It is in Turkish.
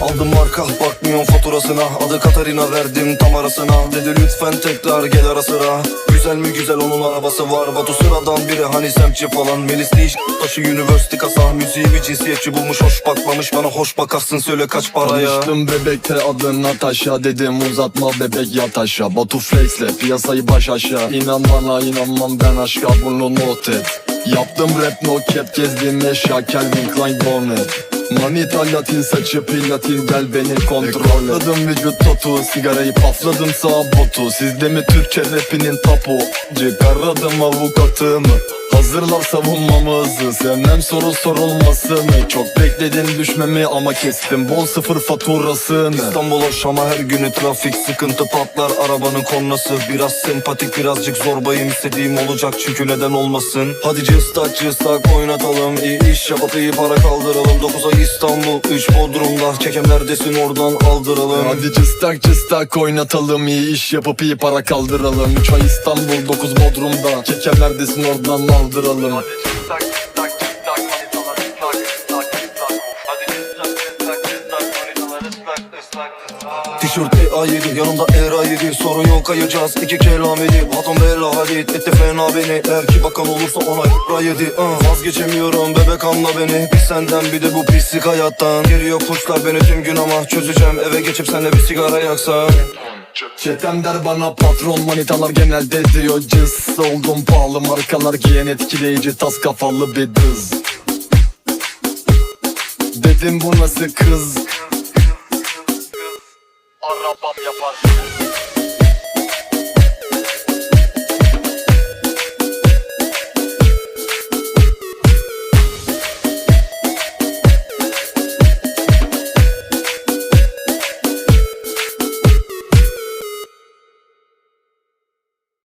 Aldım marka bakmıyorum faturasına. Adı Katarina verdim tam arasına. Dedi lütfen tekrar gel ara sıra. Güzel mi güzel onun arabası var. Batu sıradan biri hani semtçi falan. Melis iş taşı üniversite kasa. Müziği bir cinsiyetçi bulmuş hoş bakmamış. Bana hoş bakarsın söyle kaç paraya. Tanıştım bebekte adın Natasha. Dedim uzatma bebek yat aşağı. Batu flexle piyasayı baş aşağı. İnan bana inanmam ben aşka bunu not et. Yaptım rap no cap gezdim eşya. Calvin Klein Bonnet Manita latin saçı platin gel beni kontrol Patladım vücut totu sigarayı pafladım sağ botu. Sizde mi Türkçe rapinin tapu? Çıkaradım avukatımı Hazırlar savunmamızı. Sevmem soru sorulmasını. Çok bekledin düşmemi ama kestim. Bol sıfır faturasını. İstanbul'a Şam'a her günü trafik sıkıntı patlar. Arabanın kornası Biraz sempatik birazcık zorbayım. İstediğim olacak çünkü neden olmasın? Hadi cıstak cıstak oynatalım. İyi iş yapıp iyi para kaldıralım. 9 ay İstanbul 3 Bodrum'da. Kekem neredesin oradan aldıralım. Hadi cıstak cıstak oynatalım. İyi iş yapıp iyi para kaldıralım. 3 ay İstanbul 9 Bodrum'da. Kekem neredesin oradan aldıralım Tişört A7 yanımda Era 7 Sorun yok kayacağız. İki kelam edip Hatam bella hadid etti fena beni. Eğer ki bakan olursa ona ra yedi. Uh. Vazgeçemiyorum bebek anla beni. Bir senden bir de bu pislik hayattan. Geliyor kuşlar beni tüm gün ama Çözeceğim. Eve geçip senle bir sigara yaksan Çetem der bana patron manitalar genelde diyor cız. Oldum pahalı markalar giyen etkileyici tas kafalı bir dız. Dedim bu nasıl kız? Arabam yapar